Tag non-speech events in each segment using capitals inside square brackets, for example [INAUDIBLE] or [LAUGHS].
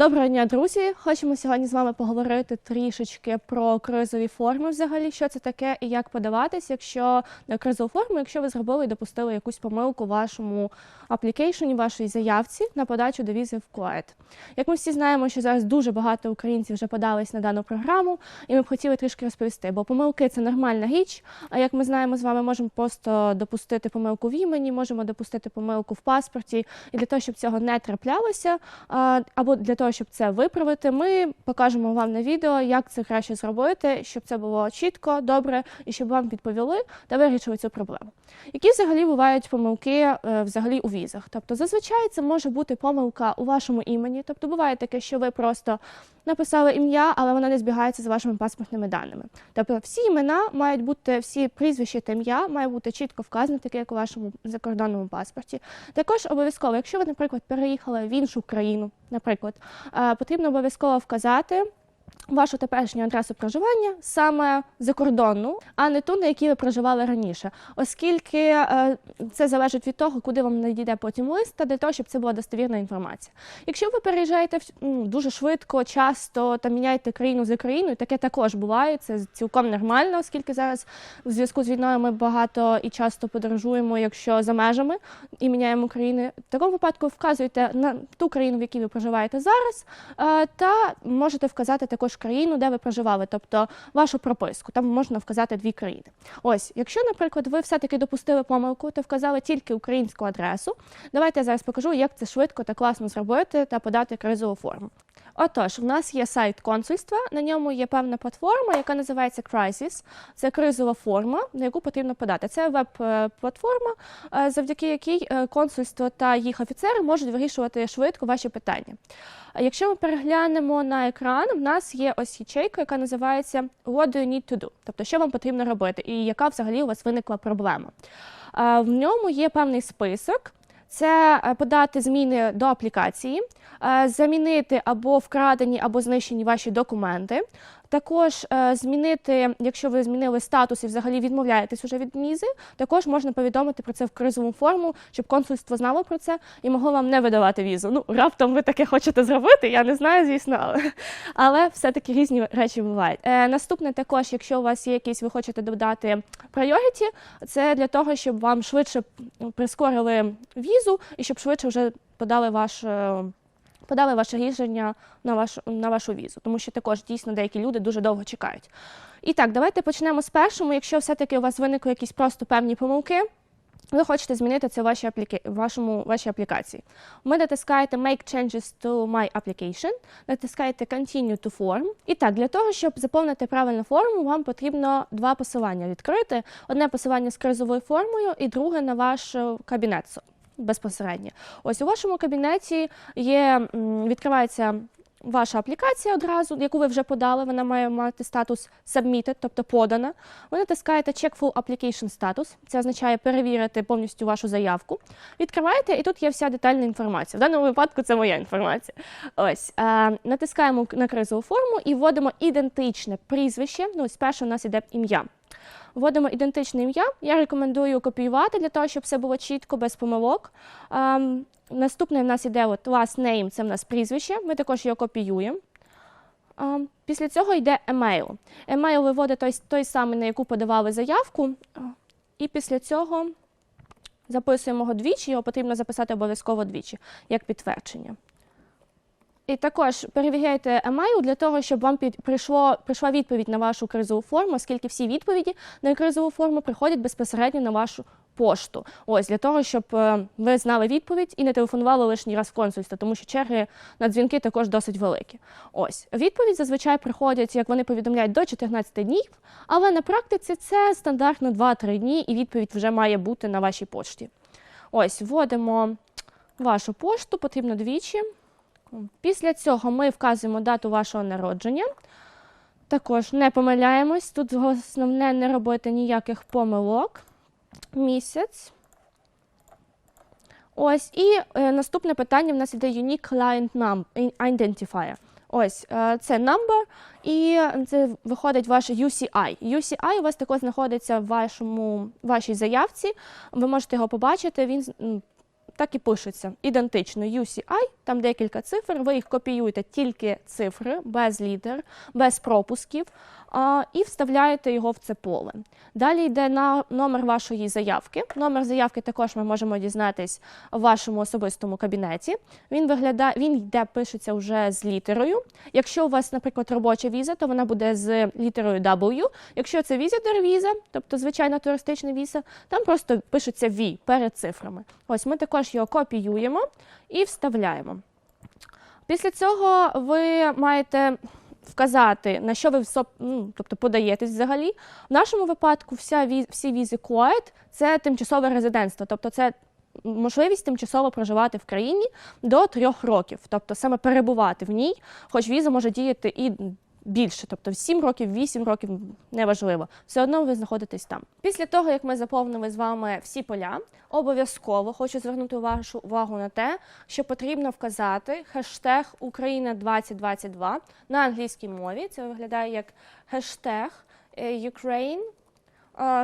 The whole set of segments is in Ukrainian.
Доброго дня, друзі! Хочемо сьогодні з вами поговорити трішечки про кризові форми, взагалі, що це таке і як подаватись, якщо на кризову форму, якщо ви зробили і допустили якусь помилку в вашому аплікейшені, вашій заявці на подачу до візи в Куайт. Як ми всі знаємо, що зараз дуже багато українців вже подались на дану програму, і ми б хотіли трішки розповісти, бо помилки це нормальна річ. А як ми знаємо, з вами можемо просто допустити помилку в імені, можемо допустити помилку в паспорті, і для того, щоб цього не траплялося, або для того, щоб це виправити, ми покажемо вам на відео, як це краще зробити, щоб це було чітко, добре і щоб вам відповіли та вирішили цю проблему. Які взагалі бувають помилки е, взагалі у візах? Тобто, зазвичай це може бути помилка у вашому імені. Тобто, буває таке, що ви просто написали ім'я, але воно не збігається з вашими паспортними даними. Тобто, всі імена мають бути, всі прізвища та ім'я має бути чітко вказано, таке як у вашому закордонному паспорті. Також обов'язково, якщо ви, наприклад, переїхали в іншу країну, наприклад, потрібно обов'язково вказати. Вашу теперішню адресу проживання саме закордонну, а не ту, на якій ви проживали раніше, оскільки е, це залежить від того, куди вам надійде потім лист, та для того, щоб це була достовірна інформація. Якщо ви переїжджаєте ну, дуже швидко, часто та міняєте країну за країною, таке також буває. Це цілком нормально, оскільки зараз в зв'язку з війною ми багато і часто подорожуємо, якщо за межами і міняємо країни. В такому випадку вказуйте на ту країну, в якій ви проживаєте зараз, е, та можете вказати також країну, де ви проживали, тобто вашу прописку. Там можна вказати дві країни. Ось, якщо, наприклад, ви все-таки допустили помилку та вказали тільки українську адресу, давайте я зараз покажу, як це швидко та класно зробити та подати кризову форму. Отож, у нас є сайт консульства, на ньому є певна платформа, яка називається Crisis. Це кризова форма, на яку потрібно подати. Це веб-платформа, е, завдяки якій е, консульство та їх офіцери можуть вирішувати швидко ваші питання. Якщо ми переглянемо на екран, в нас є ось ячейка, яка називається What do you need to do? Тобто, що вам потрібно робити, і яка взагалі у вас виникла проблема. В ньому є певний список. Це е, подати зміни до аплікації, е, замінити або вкрадені, або знищені ваші документи. Також е, змінити, якщо ви змінили статус і взагалі відмовляєтесь уже від візи, також можна повідомити про це в кризову форму, щоб консульство знало про це і могло вам не видавати візу. Ну, раптом ви таке хочете зробити, я не знаю, звісно, але, але все-таки різні речі бувають. Е, наступне також, якщо у вас є якісь, ви хочете додати priority, це для того, щоб вам швидше прискорили візу і щоб швидше вже подали ваш. Подали ваше рішення на вашу на вашу візу, тому що також дійсно деякі люди дуже довго чекають. І так, давайте почнемо з першого. Якщо все-таки у вас виникли якісь просто певні помилки, ви хочете змінити це в вашій апліка... вашому вашій аплікації. Ви натискаєте Make changes to my application, натискаєте Continue to form. І так, для того, щоб заповнити правильну форму, вам потрібно два посилання відкрити: одне посилання з кризовою формою, і друге на ваш е, кабінет безпосередньо. Ось у вашому кабінеті є відкривається. Ваша аплікація одразу, яку ви вже подали, вона має мати статус submitted, тобто подана. Ви натискаєте Check Full Application Status. Це означає перевірити повністю вашу заявку. Відкриваєте, і тут є вся детальна інформація. В даному випадку це моя інформація. Ось е, натискаємо на кризову форму і вводимо ідентичне прізвище. Ну, ось перше у нас іде ім'я. Вводимо ідентичне ім'я. Я рекомендую копіювати для того, щоб все було чітко, без помилок. Ем, наступне в нас іде от last name, це в нас прізвище. Ми також його копіюємо. Ем, після цього йде емейл. Емейл виводить той, той самий, на яку подавали заявку. І після цього записуємо його двічі, його потрібно записати обов'язково двічі, як підтвердження. І також перевіряйте емейл для того, щоб вам під, прийшло, прийшла відповідь на вашу кризову форму, оскільки всі відповіді на кризову форму приходять безпосередньо на вашу пошту. Ось для того, щоб е, ви знали відповідь і не телефонували лишній раз в консульство, тому що черги на дзвінки також досить великі. Ось відповідь зазвичай приходять, як вони повідомляють, до 14 днів, але на практиці це стандартно 2-3 дні, і відповідь вже має бути на вашій пошті. Ось вводимо вашу пошту, потрібно двічі. Після цього ми вказуємо дату вашого народження. Також не помиляємось. Тут основне не робити ніяких помилок. Місяць. Ось, і е, наступне питання в нас іде Unique Client Identifier. Ось е, це number, і це виходить ваш UCI. UCI у вас також знаходиться в вашому, вашій заявці. Ви можете його побачити. Він так і пишеться. Ідентично UCI, там декілька цифр, ви їх копіюєте тільки цифри, без літер, без пропусків, і вставляєте його в це поле. Далі йде на номер вашої заявки. Номер заявки також ми можемо дізнатись в вашому особистому кабінеті. Він виглядає, він йде, пишеться вже з літерою. Якщо у вас, наприклад, робоча віза, то вона буде з літерою W. Якщо це visitor віза, тобто звичайна туристична віза, там просто пишеться V перед цифрами. Ось ми також його копіюємо і вставляємо. Після цього ви маєте вказати, на що ви ну, тобто подаєтесь взагалі. В нашому випадку вся віз, всі візи QUIET – це тимчасове резидентство, тобто це можливість тимчасово проживати в країні до трьох років, тобто саме перебувати в ній, хоч віза може діяти і більше, тобто 7 років, 8 років, неважливо. Все одно ви знаходитесь там. Після того, як ми заповнили з вами всі поля, обов'язково хочу звернути вашу увагу на те, що потрібно вказати хештег Україна 2022 на англійській мові. Це виглядає як хештег е, Ukraine е,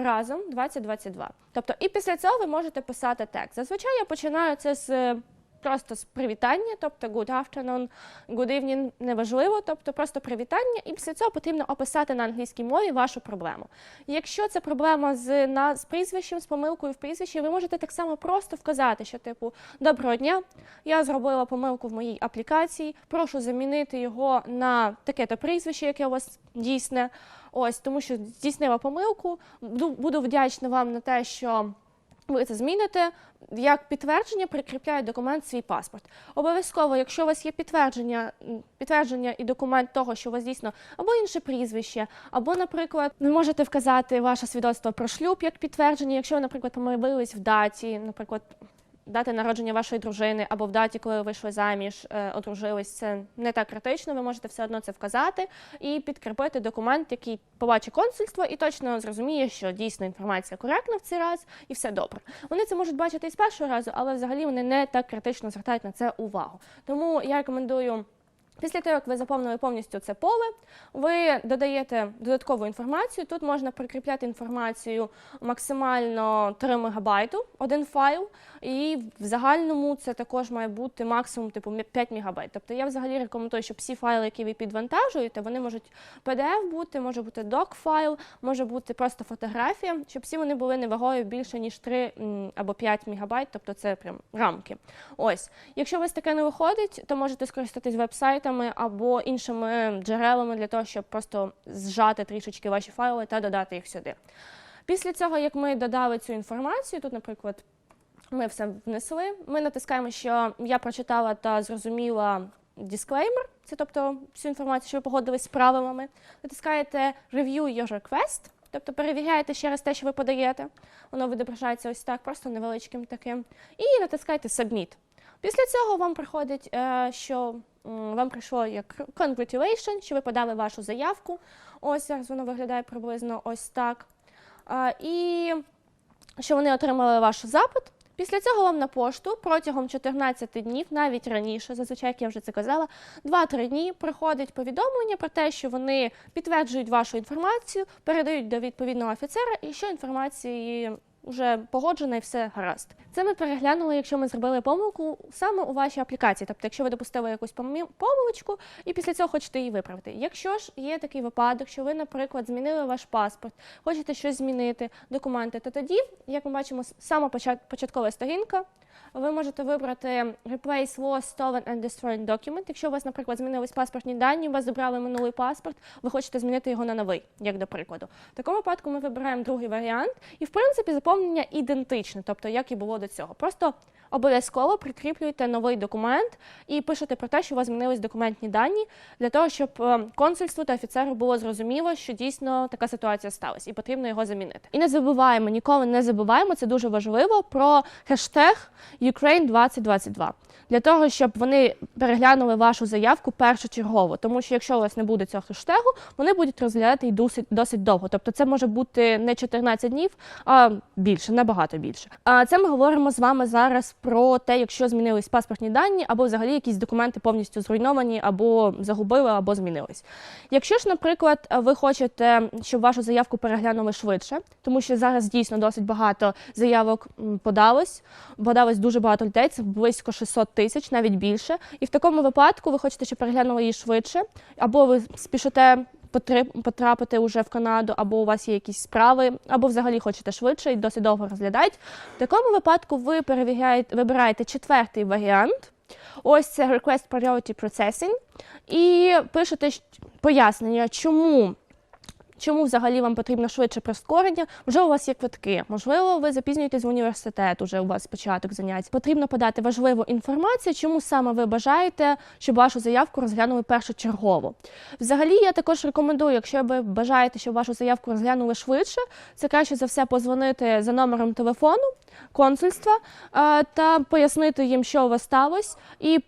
разом 2022. Тобто, і після цього ви можете писати текст. Зазвичай я починаю це з е, просто з привітання, тобто good afternoon, good evening, неважливо, тобто просто привітання, і після цього потрібно описати на англійській мові вашу проблему. Якщо це проблема з, на, з прізвищем, з помилкою в прізвищі, ви можете так само просто вказати, що типу доброго дня, я зробила помилку в моїй аплікації, прошу замінити його на таке-то прізвище, яке у вас дійсне. Ось тому, що здійснила помилку. Буду, вдячна вам на те, що ви це зміните. Як підтвердження прикріпляє документ свій паспорт. Обов'язково, якщо у вас є підтвердження, підтвердження і документ того, що у вас дійсно або інше прізвище, або, наприклад, ви можете вказати ваше свідоцтво про шлюб як підтвердження, якщо ви, наприклад, помилились в даті, наприклад. Дати народження вашої дружини або в даті, коли ви вийшли заміж, е, одружились, це не так критично. Ви можете все одно це вказати і підкріпити документ, який побачить консульство, і точно зрозуміє, що дійсно інформація коректна в цей раз, і все добре. Вони це можуть бачити і з першого разу, але взагалі вони не так критично звертають на це увагу. Тому я рекомендую. Після того, як ви заповнили повністю це поле, ви додаєте додаткову інформацію. Тут можна прикріпляти інформацію максимально 3 мегабайту, один файл, і в загальному це також має бути максимум типу 5 мегабайт. Тобто я взагалі рекомендую, щоб всі файли, які ви підвантажуєте, вони можуть PDF бути, може бути doc-файл, може бути просто фотографія, щоб всі вони були не вагою більше ніж 3 або 5 мегабайт, тобто це прям рамки. Ось, якщо у вас таке не виходить, то можете скористатись вебсайтами або іншими джерелами для того, щоб просто зжати трішечки ваші файли та додати їх сюди. Після цього, як ми додали цю інформацію, тут, наприклад, ми все внесли. Ми натискаємо, що я прочитала та зрозуміла дисклеймер, це тобто всю інформацію, що ви погодились з правилами. Натискаєте Review Your Request, тобто перевіряєте ще раз те, що ви подаєте. Воно відображається ось так, просто невеличким таким. І натискаєте Submit. Після цього вам приходить, е, що вам прийшло як congratulation, що ви подали вашу заявку. Ось зараз воно виглядає приблизно ось так. І що вони отримали ваш запит. Після цього вам на пошту протягом 14 днів, навіть раніше, зазвичай, як я вже це казала, 2-3 дні приходить повідомлення про те, що вони підтверджують вашу інформацію, передають до відповідного офіцера, і що інформації вже погоджена і все гаразд. Це ми переглянули, якщо ми зробили помилку саме у вашій аплікації. Тобто, якщо ви допустили якусь помилочку і після цього хочете її виправити. Якщо ж є такий випадок, що ви, наприклад, змінили ваш паспорт, хочете щось змінити, документи, то тоді, як ми бачимо, сама початкова сторінка. Ви можете вибрати Replace Lost, Stolen and Destroyed Document. Якщо у вас, наприклад, змінились паспортні дані, у вас забрали минулий паспорт, ви хочете змінити його на новий, як до прикладу. В такому випадку ми вибираємо другий варіант, і в принципі заповнення ідентичне, тобто як і було до цього. Просто обов'язково прикріплюєте новий документ і пишете про те, що у вас змінились документні дані, для того, щоб е, консульству та офіцеру було зрозуміло, що дійсно така ситуація сталася, і потрібно його замінити. І не забуваємо, ніколи не забуваємо, це дуже важливо про хештег Ukraine 2022 для того, щоб вони переглянули вашу заявку першочергово. Тому що якщо у вас не буде цього хештегу, вони будуть розглядати і досить досить довго. Тобто, це може бути не 14 днів, а більше, набагато більше. А це ми говоримо з вами зараз про те, якщо змінились паспортні дані, або взагалі якісь документи повністю зруйновані, або загубили, або змінились. Якщо ж, наприклад, ви хочете, щоб вашу заявку переглянули швидше, тому що зараз дійсно досить багато заявок подалось, подалось дуже багато людей, це близько 600 тисяч, навіть більше. І в такому випадку ви хочете, щоб переглянули її швидше, або ви спішите потрапити уже в Канаду, або у вас є якісь справи, або взагалі хочете швидше і досить довго розглядають. В такому випадку ви перевіряєте, вибираєте четвертий варіант. Ось це Request Priority Processing. І пишете пояснення, чому. Чому взагалі вам потрібно швидше прискорення? Вже у вас є квитки, можливо, ви запізнюєтесь в університет, уже у вас початок занять. Потрібно подати важливу інформацію, чому саме ви бажаєте, щоб вашу заявку розглянули першочергово. Взагалі, я також рекомендую, якщо ви бажаєте, щоб вашу заявку розглянули швидше, це краще за все позвонити за номером телефону консульства е, та пояснити їм, що у вас сталося, і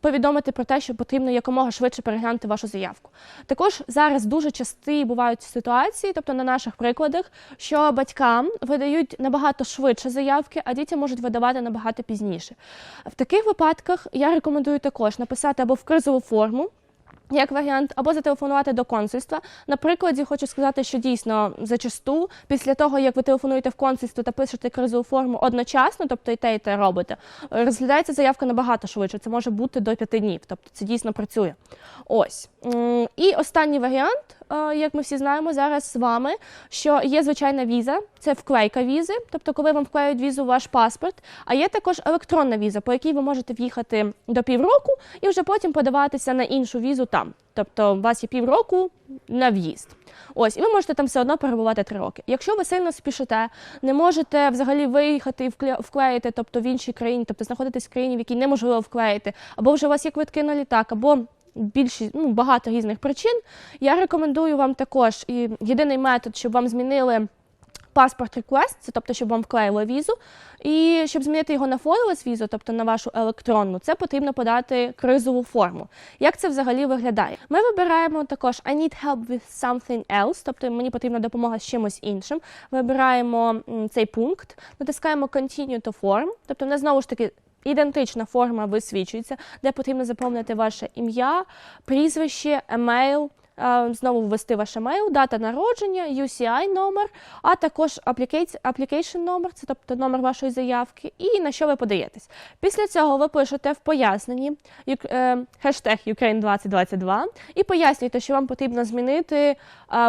повідомити про те, що потрібно якомога швидше переглянути вашу заявку. Також зараз дуже часті бувають ситуації, тобто на наших прикладах, що батькам видають набагато швидше заявки, а дітям можуть видавати набагато пізніше. В таких випадках я рекомендую також написати або в кризову форму. Як варіант, або зателефонувати до консульства. На прикладі хочу сказати, що дійсно зачасту, після того як ви телефонуєте в консульство та пишете кризову форму одночасно, тобто і те, і те робите, розглядається заявка набагато швидше. Це може бути до п'яти днів. Тобто це дійсно працює. Ось і останній варіант, як ми всі знаємо зараз з вами, що є звичайна віза, це вклейка візи, тобто коли вам вклеють візу ваш паспорт. А є також електронна віза, по якій ви можете в'їхати до півроку і вже потім подаватися на іншу візу там. Тобто у вас є півроку на в'їзд. Ось, і ви можете там все одно перебувати три роки. Якщо ви сильно спішите, не можете взагалі виїхати і вклеїти, тобто в іншій країні, тобто знаходитесь в країні, в якій неможливо вклеїти, або вже у вас є квитки на літак, або більшість ну, багато різних причин. Я рекомендую вам також і єдиний метод, щоб вам змінили. Паспорт request, це тобто, щоб вам вклеїли візу, і щоб змінити його на фойлес візу, тобто на вашу електронну, це потрібно подати кризову форму. Як це взагалі виглядає? Ми вибираємо також I need help with something else, тобто мені потрібна допомога з чимось іншим. Вибираємо цей пункт, натискаємо Continue to form, тобто не знову ж таки. Ідентична форма висвічується, де потрібно заповнити ваше ім'я, прізвище, емейл, е, знову ввести ваш емейл, дата народження, UCI номер, а також application номер, це тобто номер вашої заявки, і на що ви подаєтесь. Після цього ви пишете в поясненні е, хештег Ukraine 2022 і пояснюєте, що вам потрібно змінити е,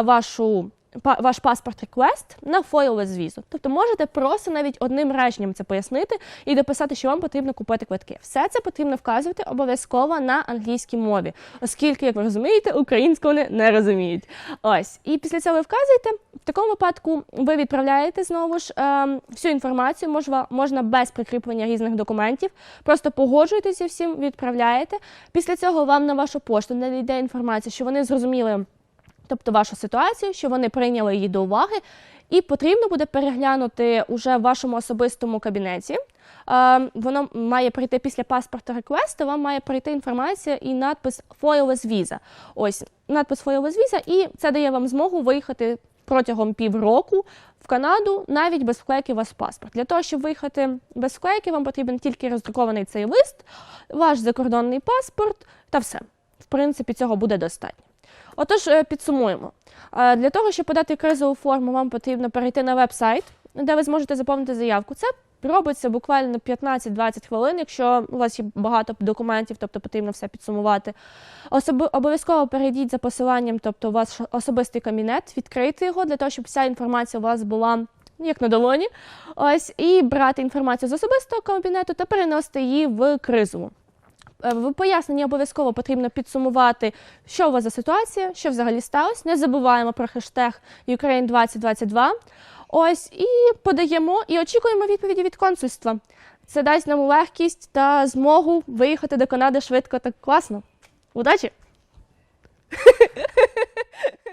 вашу. Ваш паспорт request на фойлове візу. Тобто можете просто навіть одним реченням це пояснити і дописати, що вам потрібно купити квитки. Все це потрібно вказувати обов'язково на англійській мові, оскільки, як ви розумієте, українську вони не розуміють. Ось. І після цього ви вказуєте. В такому випадку ви відправляєте знову ж ем, всю інформацію, можна, можна без прикріплення різних документів. Просто погоджуєтеся всім, відправляєте. Після цього вам на вашу пошту надійде інформація, що вони зрозуміли тобто вашу ситуацію, що вони прийняли її до уваги, і потрібно буде переглянути уже в вашому особистому кабінеті. Е, Воно має прийти після паспорта реквесту, вам має прийти інформація і надпис «Foiless Visa». Ось надпис «Foiless Visa», і це дає вам змогу виїхати протягом півроку в Канаду навіть без вклейки вас паспорт. Для того, щоб виїхати без вклейки, вам потрібен тільки роздрукований цей лист, ваш закордонний паспорт та все. В принципі, цього буде достатньо. Отож, е, підсумуємо. Е, Для того, щоб подати кризову форму, вам потрібно перейти на веб-сайт, де ви зможете заповнити заявку. Це робиться буквально 15-20 хвилин, якщо у вас є багато документів, тобто потрібно все підсумувати. Особи- обов'язково перейдіть за посиланням, тобто у вас особистий кабінет, відкрийте його для того, щоб вся інформація у вас була. Як на долоні, ось і брати інформацію з особистого кабінету та переносити її в кризову. Е, в поясненні обов'язково потрібно підсумувати, що у вас за ситуація, що взагалі сталося. Не забуваємо про хештег Ukraine 2022. Ось і подаємо і очікуємо відповіді від консульства. Це дасть нам легкість та змогу виїхати до Канади швидко та класно. Удачі! [LAUGHS]